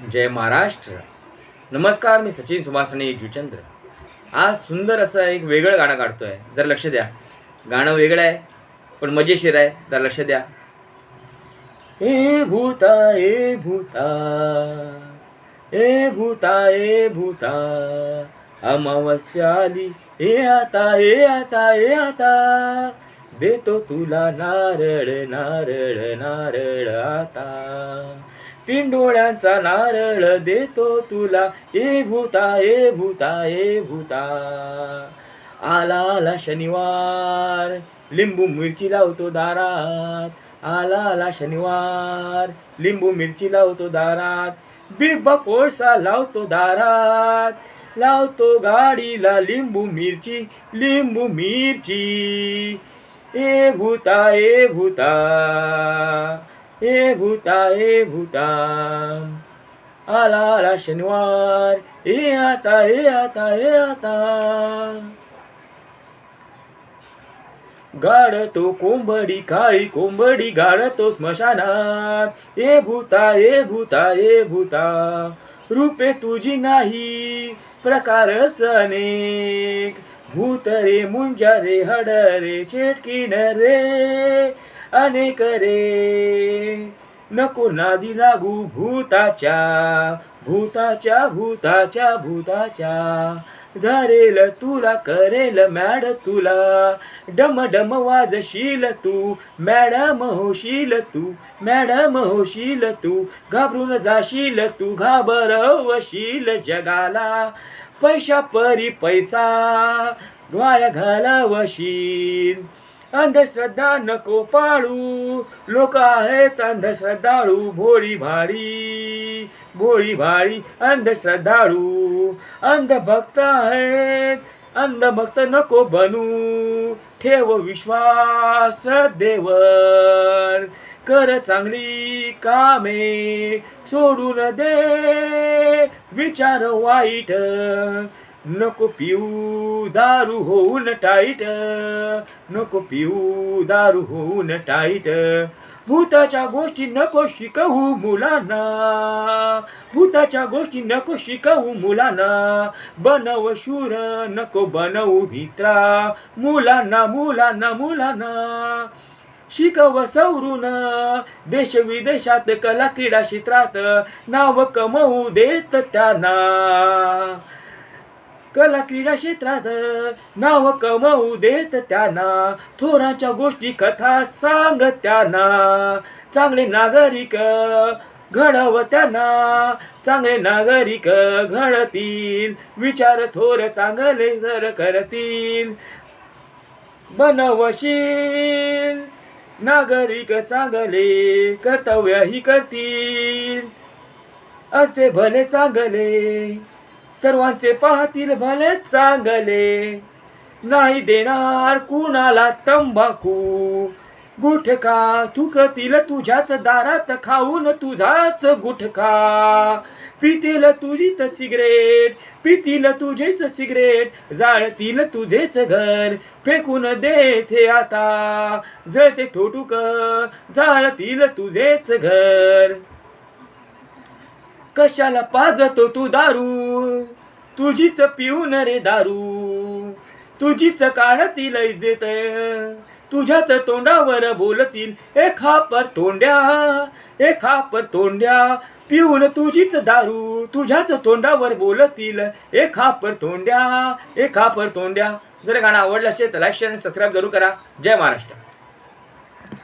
जय महाराष्ट्र. नमस्कार मी सचिन सुभाषणे जुचंद्र. आज सुंदर असं एक वेगळं गाणं काढतो आहे जर लक्ष द्या. गाणं वेगळं आहे पण मजेशीर आहे. जर लक्ष द्या. ए भूता ए भूता. ए भूता ए भूता. अमावस्या आली ए आता ए आता ए आता. देतो तुला नारळ नारळ नारळ आता. तीन डोळ्यांचा नारळ देतो तुला. ए भूता ए भूता ए भूता. आला आला शनिवार. लिंबू मिरची लावतो दारात. आला आला शनिवार. लिंबू मिरची लावतो दारात. बिबा कोळसा लावतो दारात. लावतो गाडीला लिंबू मिरची लिंबू मिरची. ए भूता ए भूता. ए भूता ए भूता। आला आला शनिवार। ए आता ए आता ए आता। गाडतो कोंबडी काळी कोंबडी गाडतो स्मशानात। ए भूता ए भूता ए भूता। रूपे तुझी नाही प्रकारच अनेक। भूत रे मुंजा रे हड रे चेटकीण रे। अनेक रे नको नादी लागू भूताच्या भूताच्या भूताच्या भूताच्या. धरेल तुला करेल मॅड तुला. डम डम वाजशील तू मॅडम होशील तू मॅडम होशील तू. घाबरून जाशील तू घाबरवशील जगाला. पैशा परी पैसा वाया घालवशील. अंधश्रद्धा नको पाळू. लोक आहेत अंधश्रद्धाळू. भोळी भाळी भोळी भाळी अंधश्रद्धाळू. अंधभक्त आहेत अंधभक्त नको बनू. ठेव विश्वास श्रद्धेवर कर चांगली कामे सोडून दे. विचार वाईट. नको पिऊ दारू होऊन टाईट. नको पिऊ दारू होऊन टाईट. भूताच्या गोष्टी नको शिकवू मुलांना. भूताच्या गोष्टी नको शिकवू मुलांना. बनव शूर नको बनवू भित्रा. मुलांना मुलांना मुलांना. शिकव सवरून. देश विदेशात कला क्रीडा क्षेत्रात नाव कमवू देत त्यांना. कला क्रीडा क्षेत्रात नाव कमवू देत त्यांना. थोरांच्या गोष्टी कथा सांग त्यांना. चांगले नागरिक घडव त्यांना. चांगले नागरिक घडतील. विचार थोर चांगले जर करतील. बनवशील. नागरिक चांगले कर्तव्यही करतील. असे भले चांगले सर्वांचे पाहतील भले चांगले. नाही देणार कुणाला तंबाखू. गुटखा थुकतील तुझ्याच दारात खाऊन तुझाच गुटखा. पितील तुझीच सिगरेट पितील तुझेच सिगरेट जाळतील तुझेच घर फेकून देथे आता. जळते थोटुक जाळतील तुझेच घर. कशाला पाजतो तू दारू? तुझीच पिऊन रे दारू. तुझीच काढतील इजेत तुझ्याच तोंडावर बोलतील ए खापर तोंड्या ए खापर तोंड्या. पिऊन तुझीच दारू तुझ्याच तोंडावर बोलतील ए खापर तोंड्या ए खापर तोंड्या. जर गाणं आवडलं असेल तर लाईक शेअर आणि सबस्क्राईब जरूर करा. जय महाराष्ट्र.